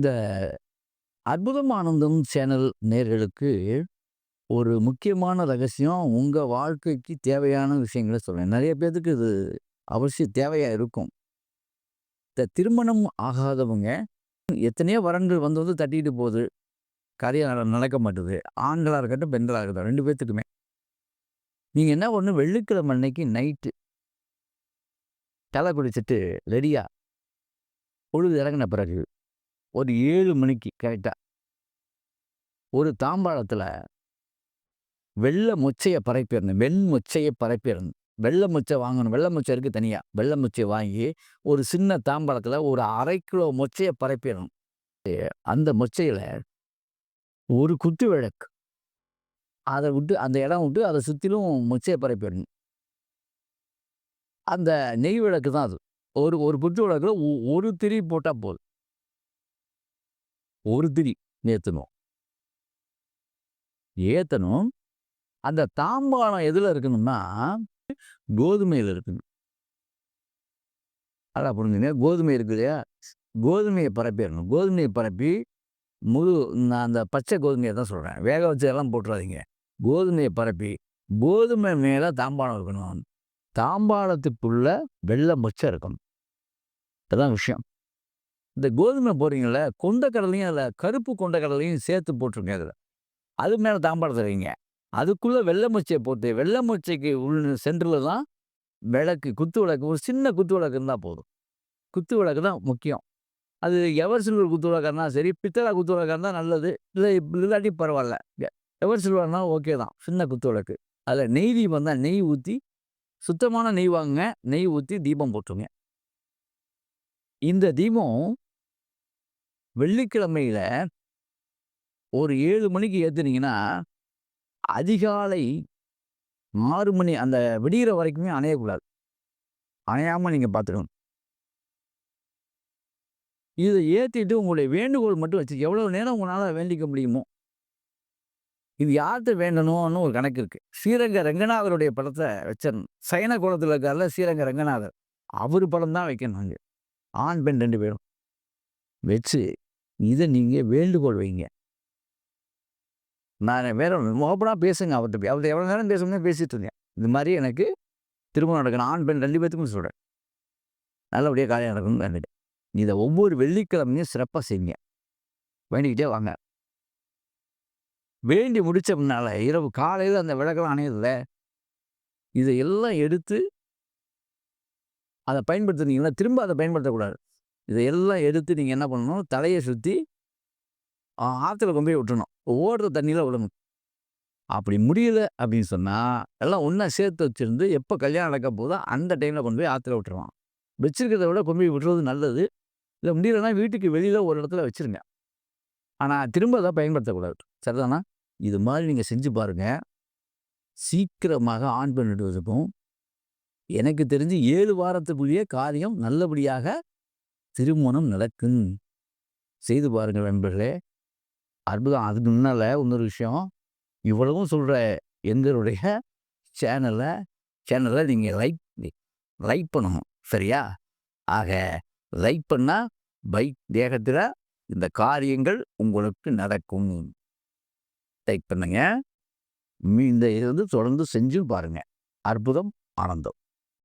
இந்த அற்புதம் ஆனந்தம் சேனல் நேர்களுக்கு ஒரு முக்கியமான ரகசியம் உங்க வாழ்க்கைக்கு தேவையான விஷயங்கள சொல்கிறேன் நிறைய பேர்த்துக்கு இது அவசியம் தேவையா இருக்கும். இந்த திருமணம் ஆகாதவங்க எத்தனையோ வரன்கள் வந்து வந்து தட்டிட்டு போகுது. காரியம் நடக்க மாட்டுது. ஆண்களாக இருக்கட்டும், பெண்களாக இருக்கட்டும் ரெண்டு பேர்த்துக்குமே நீங்க என்ன பண்ணணும் வெள்ளிக்கிழமை அன்னைக்கு நைட்டு தலை குடிச்சிட்டு ரெடியா பொழுது இறங்குன பிறகு ஒரு ஏழு மணிக்கு கரெக்ட்டா ஒரு தாம்பாளத்தில் வெள்ள மொச்சைய பரப்பியிருந்தேன் வெண் மொச்சைய பரப்பியிருந்தேன் வெள்ள மொச்சை வாங்கணும். வெள்ள மொச்சை இருக்குது தனியா. வெள்ள மொச்சை வாங்கி ஒரு சின்ன தாம்பாளத்துல ஒரு அரை கிலோ மொச்சைய பரப்பிடணும் அந்த மொச்சையில ஒரு குத்து விளக்கு. அத விட்டு அந்த இடம் விட்டு அத சுத்திலும் மொச்சைய பரப்பிடணும் அந்த நெய் விளக்கு தான் அது. ஒரு ஒரு குத்து விளக்குல ஒ ஒரு திரி போட்டா போதும். ஒரு திரி ஏத்தணும். ஏத்தணும். அந்த தாம்பாளம் எதுல இருக்கணும்னா, கோதுமையில இருக்கணும். அதான் புரிஞ்சுங்க. கோதுமை இருக்கு இல்லையா? கோதுமையை பரப்பிடணும் கோதுமையை பரப்பி முழு நான் அந்த பச்சை கோதுமையை தான் சொல்றேன். வேக வச்சதெல்லாம் போட்டுறாதீங்க. கோதுமையை பரப்பி, கோதுமை மேல தாம்பாளம் இருக்கணும். தாம்பாளத்துக்குள்ள வெள்ளை மொச்சை இருக்கணும். இதுதான் விஷயம். இந்த கோதுமை போடுறீங்கல்ல, கொண்டக்கடலையும் அதுல கருப்பு கொண்டைக்கடலையும் சேர்த்து போட்டுருங்க அதுல. அது மேல தாம்பாளத்த வைங்க. அதுக்குள்ள வெள்ள போட்டு, வெள்ளை மூச்சைக்கு உள் சென்டர்ல தான் விளக்கு, குத்து விளக்கு ஒரு சின்ன குத்து விளக்கு இருந்தா போதும். குத்து விளக்கு தான் முக்கியம். அது எவர் சில்வர் குத்து விளக்கா சரி, பித்தளை குத்து விளக்கா நல்லது. இல்லை இல்லாட்டி பரவாயில்ல எவர் சில்வர்னால் ஓகே தான். சின்ன குத்து விளக்கு. அதுல நெய் தீபம் தான் நெய் ஊத்தி, சுத்தமான நெய் வாங்குங்க. நெய் ஊத்தி தீபம் போட்டுருங்க. இந்த தீபம் வெள்ளிக்கிழமையில ஒரு ஏழு மணிக்கு ஏற்றுனீங்கன்னா அதிகாலை ஆறு மணி அந்த விடிகிற வரைக்குமே அணையக்கூடாது. அணையாமல் நீங்கள் பார்த்துக்கணும். இதை ஏற்றிட்டு உங்களுடைய வேண்டுகோள் மட்டும் வச்சு எவ்வளோ நேரம் உங்களால் வேண்டிக்க முடியுமோ. இது யார்கிட்ட வேண்டணும்னு ஒரு கணக்கு இருக்குது ஸ்ரீரங்க ரங்கநாதருடைய படத்தை வச்சிடணும் சைன குளத்தில் இருக்கார்ல ஸ்ரீரங்க ரங்கநாதர். அவர் படம் தான் வைக்கணும் அங்கே ஆண், பெண் ரெண்டு பேரும். வச்சு, இதை நீங்கள் வேண்டுகோள் வைங்க. நான் வேற ஓப்பனாக பேசுங்க அவர்கிட்ட அவர்கிட்ட எவ்வளோ நேரம் பேச முடியுமோ பேசிட்டு இருந்தேன். இந்த மாதிரி எனக்கு திருமணம் நடக்கணும். ஆண், பெண் ரெண்டு பேத்துக்கும் சொல்கிறேன் நல்லபடியாக காரியம் நடக்கணும்னு வேண்டிட்டேன். இதை ஒவ்வொரு வெள்ளிக்கிழமையும் சிறப்பாக செய்யுங்க. வேண்டிக்கிட்டே வாங்க. வேண்டி முடிச்ச இரவு காலையில் அந்த விளக்கெல்லாம் அணையதில்ல இதை எல்லாம் எடுத்து அதை பயன்படுத்துனீங்கன்னா, திரும்ப அதை பயன்படுத்தக்கூடாது. இதையெல்லாம் எடுத்து நீங்க என்ன பண்ணணும், தலைய சுத்தி ஆற்றுல ஆத்துல கொண்டு போய் விட்டுறணும். ஓடுற தண்ணியில் விடணும். அப்படி முடியல அப்படின்னு சொன்னா, எல்லாம் ஒன்றா சேர்த்து வச்சிருந்து எப்ப கல்யாணம் நடக்க போதோ அந்த டைம்ல கொண்டு போய் ஆத்துல விட்டுருவான் வச்சுருக்கிறத விட கொண்டு போய் விட்டுறது நல்லது. இல்லை முடியலன்னா வீட்டுக்கு வெளியில் ஒரு இடத்துல வச்சிருங்க. ஆனா திரும்ப அதை பயன்படுத்தக்கூடாது. சரிதானா? இது மாதிரி நீங்க செஞ்சு பாருங்க. சீக்கிரமாக ஆன் பெண் 2 பேத்துக்கும் எனக்கு தெரிஞ்சு ஏழு வாரத்துக்குரிய காரியம் நல்லபடியாக திருமணம் நடக்கும். செய்து பாருங்கள் நண்பர்களே. அற்புதம். அதுக்கு முன்னால் இன்னொரு விஷயம். இவ்வளவும் சொல்ற எங்களுடைய சேனல சேனல நீங்க லைக் லைக் பண்ணணும். சரியா? ஆக லைக் பண்ணா பைக் தேகத்தில் இந்த காரியங்கள் உங்களுக்கு நடக்கும். லைக் பண்ணுங்க. மீ இந்த இத வந்து தொடர்ந்து செஞ்சும் பாருங்க. அற்புதம், ஆனந்தம்.